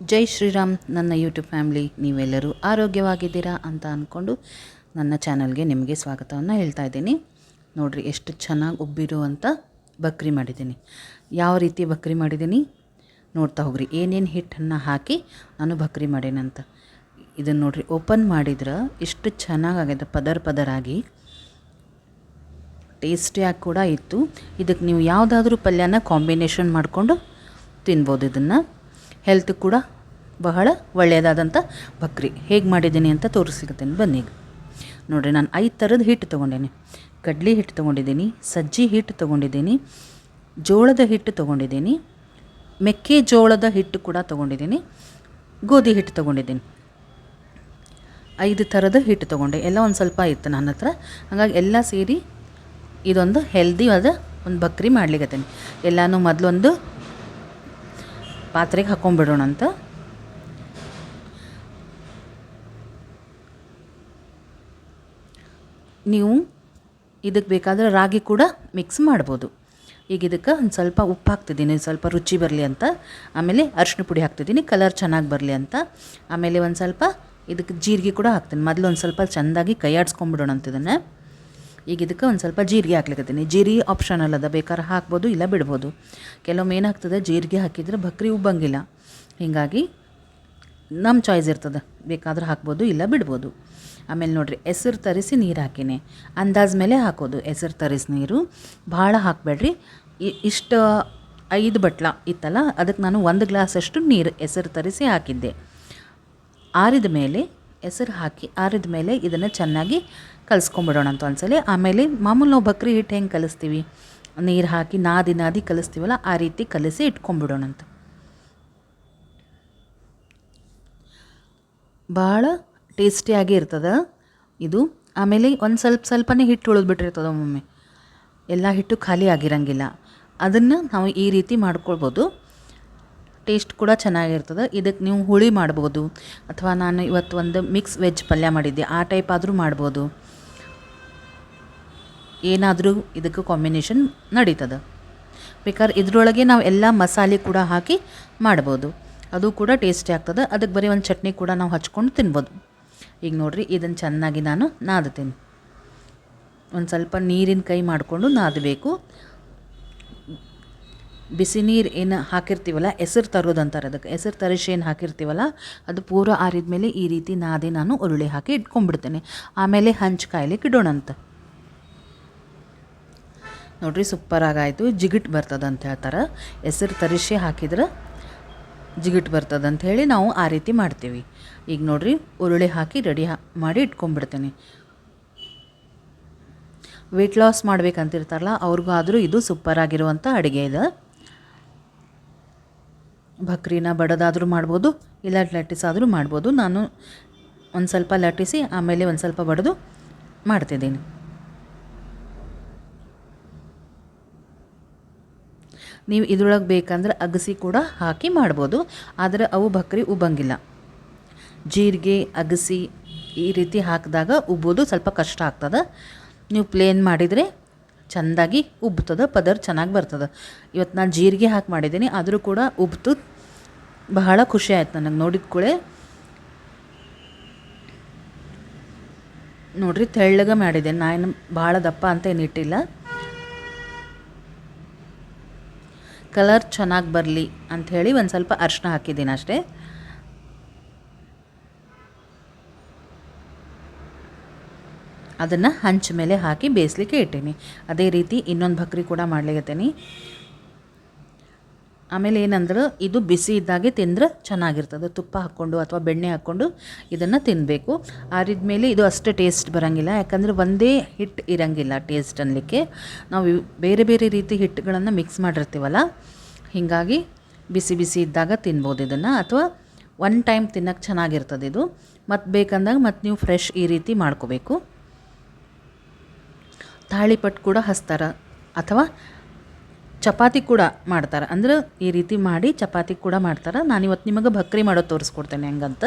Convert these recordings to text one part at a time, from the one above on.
ಜೈ ಶ್ರೀರಾಮ್, ನನ್ನ YouTube family ನೀವೆಲ್ಲರೂ ಆರೋಗ್ಯವಾಗಿದ್ದೀರಾ ಅಂತ ಅಂದ್ಕೊಂಡು ನನ್ನ ಚಾನಲ್ಗೆ ನಿಮಗೆ ಸ್ವಾಗತವನ್ನು ಹೇಳ್ತಾ ಇದ್ದೀನಿ. ನೋಡಿರಿ, ಎಷ್ಟು ಚೆನ್ನಾಗಿ ಉಬ್ಬಿರುವಂಥ ಬಕ್ರಿ ಮಾಡಿದ್ದೀನಿ. ಯಾವ ರೀತಿ ಬಕ್ರಿ ಮಾಡಿದ್ದೀನಿ? ನೋಡ್ತಾ ಹೋಗ್ರಿ, ಏನೇನು ಹಿಟ್ಟನ್ನು ಹಾಕಿ ನಾನು ಬಕ್ರಿ ಮಾಡೇನಂತ ಇದನ್ನು ನೋಡಿರಿ ಓಪನ್ ಮಾಡಿದ್ರೆ ಎಷ್ಟು ಚೆನ್ನಾಗಾಗಿದೆ, ಪದರ್ ಪದರಾಗಿ. ಟೇಸ್ಟಿಯಾಗಿ ಕೂಡ ಇತ್ತು. ಇದಕ್ಕೆ ನೀವು ಯಾವುದಾದ್ರೂ ಪಲ್ಯನ ಕಾಂಬಿನೇಷನ್ ಮಾಡಿಕೊಂಡು ತಿನ್ಬೋದು ಇದನ್ನು. ಹೆಲ್ತ್ ಕೂಡ ಬಹಳ ಒಳ್ಳೆಯದಾದಂಥ ಬಕ್ರಿ. ಹೇಗೆ ಮಾಡಿದ್ದೀನಿ ಅಂತ ತೋರಿಸ್ಲಿಕ್ಕತ್ತೇನೆ ಬನ್ನಿ ನೋಡಿರಿ, ನಾನು ಐದು ಥರದ ಹಿಟ್ಟು ತೊಗೊಂಡೇನೆ. ಕಡ್ಲಿ ಹಿಟ್ಟು ತೊಗೊಂಡಿದ್ದೀನಿ ಸಜ್ಜಿ ಹಿಟ್ಟು ತೊಗೊಂಡಿದ್ದೀನಿ ಜೋಳದ ಹಿಟ್ಟು ತೊಗೊಂಡಿದ್ದೀನಿ ಮೆಕ್ಕೆಜೋಳದ ಹಿಟ್ಟು ಕೂಡ ತೊಗೊಂಡಿದ್ದೀನಿ ಗೋಧಿ ಹಿಟ್ಟು ತೊಗೊಂಡಿದ್ದೀನಿ ಐದು ಥರದ ಹಿಟ್ಟು ತೊಗೊಂಡೆ. ಎಲ್ಲ ಒಂದು ಸ್ವಲ್ಪ ಇತ್ತು ನನ್ನ ಹತ್ರ. ಹಾಗಾಗಿ ಎಲ್ಲ ಸೇರಿ ಇದೊಂದು ಹೆಲ್ದಿ ಆದ ಒಂದು ಬಕ್ರಿ ಮಾಡ್ಲಿಕ್ಕತ್ತೀನಿ ಎಲ್ಲನೂ ಮೊದಲೊಂದು ಪಾತ್ರೆಗೆ ಹಾಕೊಂಡ್ಬಿಡೋಣ ಅಂತ. ನೀವು ಇದಕ್ಕೆ ಬೇಕಾದರೆ ರಾಗಿ ಕೂಡ ಮಿಕ್ಸ್ ಮಾಡ್ಬೋದು. ಈಗ ಇದಕ್ಕೆ ಒಂದು ಸ್ವಲ್ಪ ಉಪ್ಪು ಹಾಕ್ತಿದ್ದೀನಿ ಸ್ವಲ್ಪ ರುಚಿ ಬರಲಿ ಅಂತ. ಆಮೇಲೆ ಅರಿಶಿನ ಪುಡಿ ಹಾಕ್ತಿದ್ದೀನಿ ಕಲರ್ ಚೆನ್ನಾಗಿ ಬರಲಿ ಅಂತ. ಆಮೇಲೆ ಒಂದು ಸ್ವಲ್ಪ ಇದಕ್ಕೆ ಜೀರಿಗೆ ಕೂಡ ಹಾಕ್ತೀನಿ. ಮೊದಲು ಒಂದು ಸ್ವಲ್ಪ ಚೆಂದಾಗಿ ಕೈ ಅಂತ ಇದನ್ನು. ಈಗ ಇದಕ್ಕೆ ಒಂದು ಸ್ವಲ್ಪ ಜೀರಿಗೆ ಹಾಕ್ಲಿಕ್ಕತ್ತೀನಿ ಜೀರಿಗೆ ಆಪ್ಷನಲ್ ಅದ. ಬೇಕಾದ್ರೆ ಹಾಕ್ಬೋದು, ಇಲ್ಲ ಬಿಡ್ಬೋದು. ಕೆಲವೊಮ್ಮೆ ಏನಾಗ್ತದೆ ಜೀರಿಗೆ ಹಾಕಿದರೆ ಬಕ್ರಿ ಉಬ್ಬಂಗಿಲ್ಲ. ಹೀಗಾಗಿ ನಮ್ಮ ಚಾಯ್ಸ್ ಇರ್ತದೆ. ಬೇಕಾದ್ರೆ ಹಾಕ್ಬೋದು, ಇಲ್ಲ ಬಿಡ್ಬೋದು. ಆಮೇಲೆ ನೋಡಿರಿ, ಹೆಸರು ತರಿಸಿ ನೀರು ಹಾಕಿನಿ. ಅಂದಾಜ್ ಮೇಲೆ ಹಾಕೋದು. ಹೆಸರು ತರಿಸಿ ನೀರು. ಭಾಳ ಹಾಕಬೇಡ್ರಿ. ಇಷ್ಟು ಐದು ಬಟ್ಲ ಇತ್ತಲ್ಲ ಅದಕ್ಕೆ ನಾನು ಒಂದು ಗ್ಲಾಸಷ್ಟು ನೀರು ಹೆಸರು ತರಿಸಿ ಹಾಕಿದ್ದೆ. ಆರಿದ ಮೇಲೆ ಹೆಸರು ಹಾಕಿ ಆರಿದ ಮೇಲೆ ಇದನ್ನು ಚೆನ್ನಾಗಿ ಕಲಿಸ್ಕೊಂಬಿಡೋಣ ಅಂತ ಒಂದ್ಸಲ. ಆಮೇಲೆ ಮಾಮೂಲಿ ನಾವು ಬಕ್ರಿ ಹಿಟ್ಟು ಹೆಂಗೆ ಕಲಿಸ್ತೀವಿ? ನೀರು ಹಾಕಿ ನಾದಿ ನಾದಿ ಕಲಿಸ್ತೀವಲ್ಲ, ಆ ರೀತಿ ಕಲಿಸಿ ಇಟ್ಕೊಂಬಿಡೋಣ ಅಂತ. ಭಾಳ ಟೇಸ್ಟಿಯಾಗಿ ಇರ್ತದೆ ಇದು. ಆಮೇಲೆ ಒಂದು ಸ್ವಲ್ಪ ಸ್ವಲ್ಪನೇ ಹಿಟ್ಟು ಉಳಿದ್ಬಿಟ್ಟಿರ್ತದೆ ಒಮ್ಮೊಮ್ಮೆ. ಎಲ್ಲ ಹಿಟ್ಟು ಖಾಲಿ ಆಗಿರಂಗಿಲ್ಲ. ಅದನ್ನು ನಾವು ಈ ರೀತಿ ಮಾಡ್ಕೊಳ್ಬೋದು. ಟೇಸ್ಟ್ ಕೂಡ ಚೆನ್ನಾಗಿರ್ತದೆ. ಇದಕ್ಕೆ ನೀವು ಹುಳಿ ಮಾಡ್ಬೋದು. ಅಥವಾ ನಾನು ಇವತ್ತು ಒಂದು ಮಿಕ್ಸ್ ವೆಜ್ ಪಲ್ಯ ಮಾಡಿದ್ದೆ. ಆ ಟೈಪ್ ಆದರೂ ಮಾಡ್ಬೋದು. ಏನಾದರೂ ಇದಕ್ಕೆ ಕಾಂಬಿನೇಷನ್ ನಡೀತದೆ. ಬೇಕಾದ್ರೆ ಇದರೊಳಗೆ ನಾವು ಎಲ್ಲ ಮಸಾಲೆ ಕೂಡ ಹಾಕಿ ಮಾಡ್ಬೋದು. ಅದು ಕೂಡ ಟೇಸ್ಟಿ ಆಗ್ತದೆ. ಅದಕ್ಕೆ ಬರೀ ಒಂದು ಚಟ್ನಿ ಕೂಡ ನಾವು ಹಚ್ಕೊಂಡು ತಿನ್ಬೋದು. ಈಗ ನೋಡಿರಿ ಇದನ್ನು ಚೆನ್ನಾಗಿ ನಾನು ನಾದ್ತೀನಿ. ಒಂದು ಸ್ವಲ್ಪ ನೀರಿನ ಕೈ ಮಾಡಿಕೊಂಡು ನಾದಬೇಕು. ಬಿಸಿ ನೀರು ಏನು ಹಾಕಿರ್ತೀವಲ್ಲ ಹೆಸರು ತರೋದು ಅಂತಾರೆ ಅದಕ್ಕೆ. ಹೆಸರು ತರಿಸಿ ಏನು ಹಾಕಿರ್ತೀವಲ್ಲ, ಅದು ಪೂರ ಆರಿದ ಮೇಲೆ ಈ ರೀತಿ ನಾದಿ ನಾನು ಉರುಳಿ ಹಾಕಿ ಇಟ್ಕೊಂಡ್ಬಿಡ್ತೇನೆ. ಆಮೇಲೆ ಹಂಚು ಕಾಯ್ಲಿಕ್ಕೆ ಇಡೋಣಂತ. ನೋಡ್ರಿ ಸೂಪರಾಗಾಯಿತು ಜಿಗಿಟ್ ಬರ್ತದೆ ಅಂತ ಹೇಳ್ತಾರೆ. ಹೆಸರು ತರಿಸಿ ಹಾಕಿದ್ರೆ ಜಿಗಿಟ್ ಬರ್ತದೆ ಅಂತ ಹೇಳಿ ನಾವು ಆ ರೀತಿ ಮಾಡ್ತೀವಿ. ಈಗ ನೋಡ್ರಿ, ಉರುಳಿ ಹಾಕಿ ರೆಡಿ ಮಾಡಿ ಇಟ್ಕೊಂಡ್ಬಿಡ್ತೀನಿ. ವೆಯ್ಟ್ ಲಾಸ್ ಮಾಡ್ಬೇಕಂತಿರ್ತಾರಲ್ಲ ಅವ್ರಿಗೂ ಆದರೂ ಇದು ಸೂಪರಾಗಿರುವಂಥ ಅಡುಗೆ ಇದೆ. ಬಕ್ರಿನ ಬಡದಾದರೂ ಮಾಡ್ಬೋದು, ಇಲ್ಲ ಲಟ್ಟಿಸಾದರೂ ಮಾಡ್ಬೋದು. ನಾನು ಒಂದು ಸ್ವಲ್ಪ ಲಟ್ಟಿಸಿ, ಆಮೇಲೆ ಒಂದು ಸ್ವಲ್ಪ ಬಡಿದು ಮಾಡ್ತಿದ್ದೀನಿ. ನೀವು ಇದ್ರೊಳಗೆ ಬೇಕಂದ್ರೆ ಅಗಸಿ ಕೂಡ ಹಾಕಿ ಮಾಡ್ಬೋದು, ಆದರೆ ಅವು ಬಕ್ರಿ ಉಬ್ಬಂಗಿಲ್ಲ. ಜೀರಿಗೆ, ಅಗಸಿ ಈ ರೀತಿ ಹಾಕಿದಾಗ ಉಬ್ಬೋದು, ಸ್ವಲ್ಪ ಕಷ್ಟ ಆಗ್ತದೆ. ನೀವು ಪ್ಲೇನ್ ಮಾಡಿದರೆ ಚೆಂದಾಗಿ ಉಬ್ತದ ಪದರ್ ಚೆನ್ನಾಗಿ ಬರ್ತದೆ. ಇವತ್ತು ನಾನು ಜೀರಿಗೆ ಹಾಕಿ ಮಾಡಿದ್ದೀನಿ ಆದರೂ ಕೂಡ ಉಬ್ತು. ಬಹಳ ಖುಷಿ ಆಯ್ತು ನನಗೆ, ನೋಡಿದ ಕೂಡಲೇ. ನೋಡ್ರಿ, ತೆಳ್ಳಗೆ ಮಾಡಿದೆ. ನಾನು ಭಾಳ ದಪ್ಪ ಅಂತ ಏನು ಇಟ್ಟಿಲ್ಲ. ಕಲರ್ ಚೆನ್ನಾಗಿ ಬರಲಿ ಅಂಥೇಳಿ ಒಂದು ಸ್ವಲ್ಪ ಅರ್ಶಿನ ಹಾಕಿದ್ದೀನಿ ಅಷ್ಟೇ. ಅದನ್ನು ಹಂಚ ಮೇಲೆ ಹಾಕಿ ಬೇಯಿಸ್ಲಿಕ್ಕೆ ಇಟ್ಟೀನಿ. ಅದೇ ರೀತಿ ಇನ್ನೊಂದು ಬಕ್ರಿ ಕೂಡ ಮಾಡ್ಲಿಕತ್ತೀನಿ. ಆಮೇಲೆ ಏನಂದ್ರೆ, ಇದು ಬಿಸಿ ಇದ್ದಾಗೆ ತಿಂದ್ರೆ ಚೆನ್ನಾಗಿರ್ತದೆ. ತುಪ್ಪ ಹಾಕ್ಕೊಂಡು ಅಥವಾ ಬೆಣ್ಣೆ ಹಾಕ್ಕೊಂಡು ಇದನ್ನು ತಿನ್ನಬೇಕು ಆರಿದ ಮೇಲೆ ಇದು ಅಷ್ಟು ಟೇಸ್ಟ್ ಬರೋಂಗಿಲ್ಲ. ಯಾಕಂದರೆ ಒಂದೇ ಹಿಟ್ಟು ಇರೋಂಗಿಲ್ಲ ಟೇಸ್ಟ್ ಅನ್ನಲಿಕ್ಕೆ ನಾವು ಬೇರೆ ಬೇರೆ ರೀತಿ ಹಿಟ್ಟುಗಳನ್ನು ಮಿಕ್ಸ್ ಮಾಡಿರ್ತೀವಲ್ಲ, ಹೀಗಾಗಿ ಬಿಸಿ ಬಿಸಿ ಇದ್ದಾಗ ತಿನ್ಬೋದು ಇದನ್ನು. ಅಥವಾ ಒನ್ ಟೈಮ್ ತಿನ್ನೋಕ್ಕೆ ಚೆನ್ನಾಗಿರ್ತದೆ ಇದು. ಮತ್ತು ಬೇಕಂದಾಗ ಮತ್ತು ನೀವು ಫ್ರೆಶ್ ಈ ರೀತಿ ಮಾಡ್ಕೋಬೇಕು. ತಾಳಿಪಟ್ಟು ಕೂಡ ಹಚ್ತಾರೆ. ಅಥವಾ ಚಪಾತಿ ಕೂಡ ಮಾಡ್ತಾರೆ. ಅಂದ್ರೆ ಈ ರೀತಿ ಮಾಡಿ ಚಪಾತಿ ಕೂಡ ಮಾಡ್ತಾರೆ. ನಾನು ಇವತ್ತು ನಿಮಗೆ ಭಕ್ರಿ ಮಾಡೋದು ತೋರಿಸ್ಕೊಡ್ತೇನೆ ಹೆಂಗಂತ.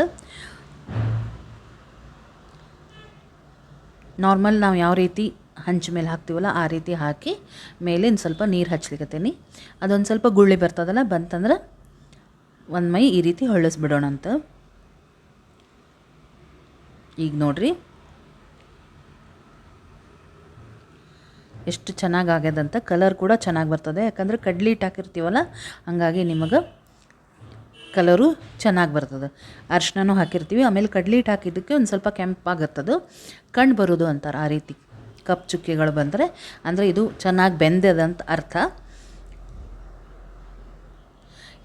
ನಾರ್ಮಲ್ ನಾವು ಯಾವ ರೀತಿ ಹಂಚ ಮೇಲೆ ಹಾಕ್ತೀವಲ್ಲ ಆ ರೀತಿ ಹಾಕಿ ಮೇಲೆ ಒಂದು ಸ್ವಲ್ಪ ನೀರು ಹಚ್ಲಿಕತ್ತೀನಿ. ಅದೊಂದು ಸ್ವಲ್ಪ ಗುಳ್ಳಿ ಬರ್ತದಲ್ಲ ಬಂತಂದ್ರೆ ಒಂದು ಮೈ ಈ ರೀತಿ ಹೊಳ್ಳಿಸ್ಬಿಡೋಣ ಅಂತ ಈಗ ನೋಡ್ರಿ. ಎಷ್ಟು ಚೆನ್ನಾಗಿ ಆಗ್ಯದಂತ ಕಲರ್ ಕೂಡ ಚೆನ್ನಾಗಿ ಬರ್ತದೆ. ಯಾಕಂದರೆ ಕಡ್ಲಿ ಹಿಟ್ಟು ಹಾಕಿರ್ತೀವಲ್ಲ, ಹಂಗಾಗಿ ನಿಮಗೆ ಕಲರು ಚೆನ್ನಾಗಿ ಬರ್ತದೆ. ಅರ್ಶಿನೂ ಹಾಕಿರ್ತೀವಿ. ಆಮೇಲೆ ಕಡ್ಲಿ ಹಿಟ್ಟು ಹಾಕಿದ್ದಕ್ಕೆ ಒಂದು ಸ್ವಲ್ಪ ಕೆಂಪಾಗತ್ತದು. ಕಣ್ಣು ಬರೋದು ಅಂತಾರೆ ಆ ರೀತಿ. ಕಪ್ ಚುಕ್ಕೆಗಳು ಬಂದರೆ, ಅಂದರೆ ಇದು ಚೆನ್ನಾಗಿ ಬೆಂದದಂತ ಅರ್ಥ.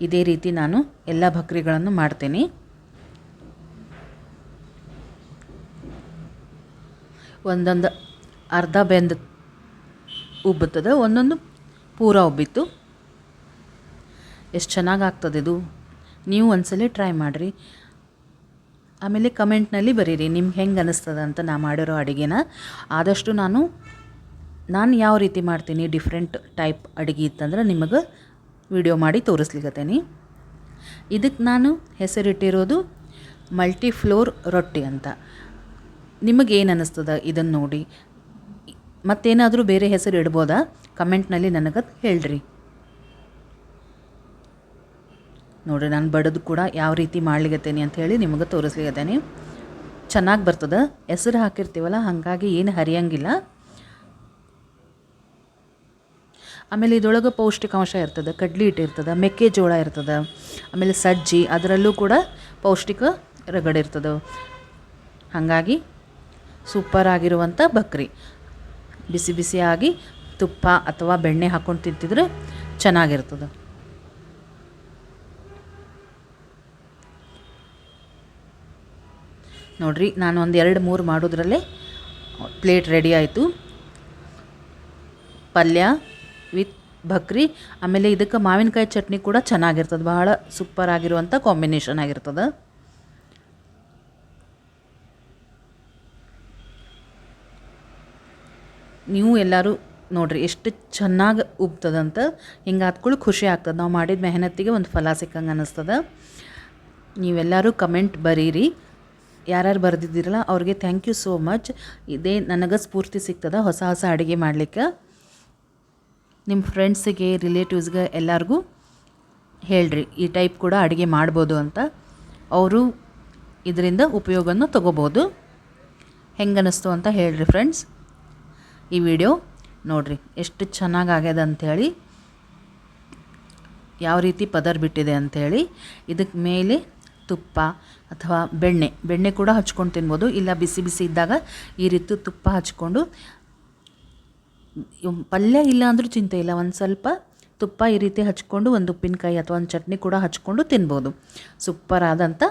ಇದೇ ರೀತಿ ನಾನು ಎಲ್ಲ ಭಕ್ರಿಗಳನ್ನು ಮಾಡ್ತೀನಿ. ಒಂದೊಂದು ಅರ್ಧ ಬೆಂದ ಉಬ್ಬುತ್ತದೆ. ಒಂದೊಂದು ಪೂರ ಉಬ್ಬಿತ್ತು. ಎಷ್ಟು ಚೆನ್ನಾಗಿ ಆಗ್ತದೆ ಇದು. ನೀವು ಒಂದ್ಸಲ ಟ್ರೈ ಮಾಡಿರಿ. ಆಮೇಲೆ ಕಮೆಂಟ್ನಲ್ಲಿ ಬರೀರಿ, ನಿಮ್ಗೆ ಹೆಂಗೆ ಅನ್ನಿಸ್ತದ ಅಂತ ನಾ ಮಾಡಿರೋ ಅಡುಗೆನ. ಆದಷ್ಟು ನಾನು ನಾನು ಯಾವ ರೀತಿ ಮಾಡ್ತೀನಿ ಡಿಫ್ರೆಂಟ್ ಟೈಪ್ ಅಡುಗೆ ಇತ್ತಂದ್ರೆ ನಿಮಗೆ ವಿಡಿಯೋ ಮಾಡಿ ತೋರಿಸ್ಲಿಕ್ಕತ್ತೇನೆ ಇದಕ್ಕೆ ನಾನು ಹೆಸರಿಟ್ಟಿರೋದು ಮಲ್ಟಿ ಫ್ಲೋರ್ ರೊಟ್ಟಿ ಅಂತ. ನಿಮಗೇನು ಅನ್ನಿಸ್ತದ ಇದನ್ನು ನೋಡಿ. ಮತ್ತೇನಾದರೂ ಬೇರೆ ಹೆಸರು ಇಡ್ಬೋದಾ? ಕಮೆಂಟ್ನಲ್ಲಿ ನನಗೆ ಹೇಳ್ರಿ. ನೋಡಿರಿ, ನಾನು ಬಡದು ಕೂಡ ಯಾವ ರೀತಿ ಮಾಡ್ಲಿಗತ್ತೇನೆ ಅಂತ ಹೇಳಿ ನಿಮಗೆ ತೋರಿಸ್ಲಿಗತ್ತೇನೆ ಚೆನ್ನಾಗಿ ಬರ್ತದೆ? ಹೆಸರು ಹಾಕಿರ್ತೀವಲ್ಲ, ಹಾಗಾಗಿ ಏನು ಹರಿಯಂಗಿಲ್ಲ. ಆಮೇಲೆ ಇದೊಳಗೆ ಪೌಷ್ಟಿಕಾಂಶ ಇರ್ತದೆ, ಕಡ್ಲಿ ಹಿಟ್ಟು ಇರ್ತದೆ, ಮೆಕ್ಕೆಜೋಳ ಇರ್ತದೆ, ಆಮೇಲೆ ಸಜ್ಜಿ, ಅದರಲ್ಲೂ ಕೂಡ ಪೌಷ್ಟಿಕ ರಗಡಿರ್ತದೆ ಹಾಗಾಗಿ ಸೂಪರ್ ಆಗಿರುವಂಥ ಬಕ್ರಿ. ಬಿಸಿ ಬಿಸಿಯಾಗಿ ತುಪ್ಪ ಅಥವಾ ಬೆಣ್ಣೆ ಹಾಕ್ಕೊಂಡು ತಿಂತಿದ್ರೆ ಚೆನ್ನಾಗಿರ್ತದೆ. ನೋಡ್ರಿ, ನಾನು ಒಂದು ಎರಡು ಮೂರು ಮಾಡೋದ್ರಲ್ಲೇ ಪ್ಲೇಟ್ ರೆಡಿ ಆಯಿತು. ಪಲ್ಯ ವಿತ್ ಬಕ್ರಿ, ಆಮೇಲೆ ಇದಕ್ಕೆ ಮಾವಿನಕಾಯಿ ಚಟ್ನಿ ಕೂಡ ಚೆನ್ನಾಗಿರ್ತದೆ. ಬಹಳ ಸೂಪರ್ ಆಗಿರುವಂಥ ಕಾಂಬಿನೇಷನ್ ಆಗಿರ್ತದೆ. ನೀವು ಎಲ್ಲರೂ ನೋಡ್ರಿ ಎಷ್ಟು ಚೆನ್ನಾಗಿ ಉಬ್ತದಂತ ಹಿಂಗೆ ಆದ್ಕೊಳ್ಳಿ ಖುಷಿ ಆಗ್ತದೆ. ನಾವು ಮಾಡಿದ ಮೆಹನತ್ತಿಗೆ ಒಂದು ಫಲ ಸಿಕ್ಕಂಗೆ ಅನ್ನಿಸ್ತದೆ. ನೀವೆಲ್ಲರೂ ಕಮೆಂಟ್ ಬರೀರಿ. ಯಾರ್ಯಾರು ಬರೆದಿದ್ದೀರಲ್ಲ ಅವ್ರಿಗೆ ಥ್ಯಾಂಕ್ ಯು ಸೋ ಮಚ್ ಇದೇ ನನಗೆ ಸ್ಫೂರ್ತಿ ಸಿಗ್ತದೆ ಹೊಸ ಹೊಸ ಅಡುಗೆ ಮಾಡಲಿಕ್ಕೆ. ನಿಮ್ಮ ಫ್ರೆಂಡ್ಸಿಗೆ ರಿಲೇಟಿವ್ಸ್ಗೆ ಎಲ್ಲರಿಗೂ ಹೇಳ್ರಿ ಈ ಟೈಪ್ ಕೂಡ ಅಡುಗೆ ಮಾಡ್ಬೋದು ಅಂತ. ಅವರು ಇದರಿಂದ ಉಪಯೋಗವನ್ನು ತಗೋಬೋದು. ಹೆಂಗೆ ಅನ್ನಿಸ್ತು ಅಂತ ಹೇಳ್ರಿ ಫ್ರೆಂಡ್ಸ್ ಈ ವಿಡಿಯೋ ನೋಡಿರಿ, ಎಷ್ಟು ಚೆನ್ನಾಗಿ ಆಗ್ಯದ ಅಂಥೇಳಿ ಯಾವ ರೀತಿ ಪದರ್ ಬಿಟ್ಟಿದೆ ಅಂಥೇಳಿ ಇದಕ್ಕೆ ಮೇಲೆ ತುಪ್ಪ ಅಥವಾ ಬೆಣ್ಣೆ ಬೆಣ್ಣೆ ಕೂಡ ಹಚ್ಕೊಂಡು ತಿನ್ಬೋದು. ಇಲ್ಲ ಬಿಸಿ ಬಿಸಿ ಇದ್ದಾಗ ಈ ರೀತಿ ತುಪ್ಪ ಹಚ್ಕೊಂಡು ಪಲ್ಯ ಇಲ್ಲ ಅಂದರೂ ಚಿಂತೆ ಇಲ್ಲ, ಒಂದು ಸ್ವಲ್ಪ ತುಪ್ಪ ಈ ರೀತಿ ಹಚ್ಕೊಂಡು, ಒಂದು ಉಪ್ಪಿನಕಾಯಿ ಅಥವಾ ಒಂದು ಚಟ್ನಿ ಕೂಡ ಹಚ್ಕೊಂಡು ತಿನ್ಬೋದು. ಸೂಪರ್ ಆದಂಥ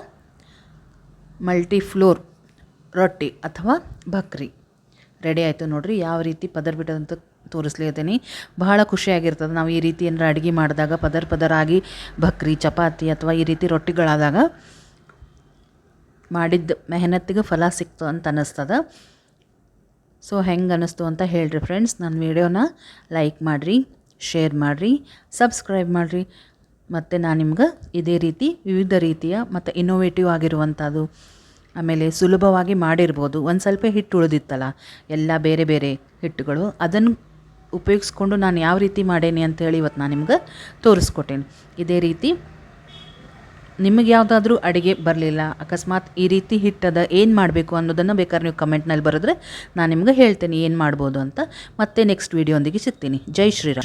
ಮಲ್ಟಿ ಫ್ಲೋರ್ ರೊಟ್ಟಿ ಅಥವಾ ಭಕ್ರಿ ರೆಡಿ ಆಯಿತು ನೋಡ್ರಿ, ಯಾವ ರೀತಿ ಪದರ್ ಬಿಟ್ಟದಂತ ತೋರಿಸ್ಲಿದ್ದೀನಿ ಬಹಳ ಖುಷಿಯಾಗಿರ್ತದೆ ನಾವು ಈ ರೀತಿ ಏನಾರ ಅಡುಗೆ ಮಾಡಿದಾಗ, ಪದರ್ ಪದರಾಗಿ ಭಕ್ರಿ ಚಪಾತಿ ಅಥವಾ ಈ ರೀತಿ ರೊಟ್ಟಿಗಳಾದಾಗ ಮಾಡಿದ್ದ ಮೆಹನತ್ತಿಗೆ ಫಲ ಸಿಕ್ತು ಅಂತ ಅನ್ನಿಸ್ತದ. ಸೊ, ಹೆಂಗೆ ಅನ್ನಿಸ್ತು ಅಂತ ಹೇಳ್ರಿ ಫ್ರೆಂಡ್ಸ್ ನನ್ನ ವೀಡಿಯೋನ ಲೈಕ್ ಮಾಡಿರಿ ಶೇರ್ ಮಾಡಿರಿ ಸಬ್ಸ್ಕ್ರೈಬ್ ಮಾಡಿರಿ. ಮತ್ತು ನಾನು ನಿಮ್ಗೆ ಇದೇ ರೀತಿ ವಿವಿಧ ರೀತಿಯ ಮತ್ತು ಇನ್ನೋವೇಟಿವ್ ಆಗಿರುವಂಥದ್ದು ಆಮೇಲೆ ಸುಲಭವಾಗಿ ಮಾಡಿರ್ಬೋದು. ಒಂದು ಸ್ವಲ್ಪ ಹಿಟ್ಟು ಉಳಿದಿತ್ತಲ್ಲ, ಎಲ್ಲ ಬೇರೆ ಬೇರೆ ಹಿಟ್ಟುಗಳು ಅದನ್ನು ಉಪಯೋಗಿಸ್ಕೊಂಡು ನಾನು ಯಾವ ರೀತಿ ಮಾಡೇನಿ ಅಂತೇಳಿ ಇವತ್ತು ನಾನು ನಿಮ್ಗೆ ತೋರಿಸ್ಕೊಟ್ಟೇನೆ ಇದೇ ರೀತಿ ನಿಮಗೆ ಯಾವುದಾದ್ರೂ ಅಡುಗೆ ಬರಲಿಲ್ಲ, ಅಕಸ್ಮಾತ್ ಈ ರೀತಿ ಹಿಟ್ಟದ ಏನು ಮಾಡಬೇಕು ಅನ್ನೋದನ್ನು ಬೇಕಾದ್ರೆ ನೀವು ಕಮೆಂಟ್ನಲ್ಲಿ ಬರೆದ್ರೆ ನಾನು ನಿಮ್ಗೆ ಹೇಳ್ತೇನೆ ಏನು ಮಾಡ್ಬೋದು ಅಂತ. ಮತ್ತೆ ನೆಕ್ಸ್ಟ್ ವೀಡಿಯೋ ಒಂದಿಗೆ ಸಿಗ್ತೀನಿ. ಜೈ ಶ್ರೀರಾಮ್.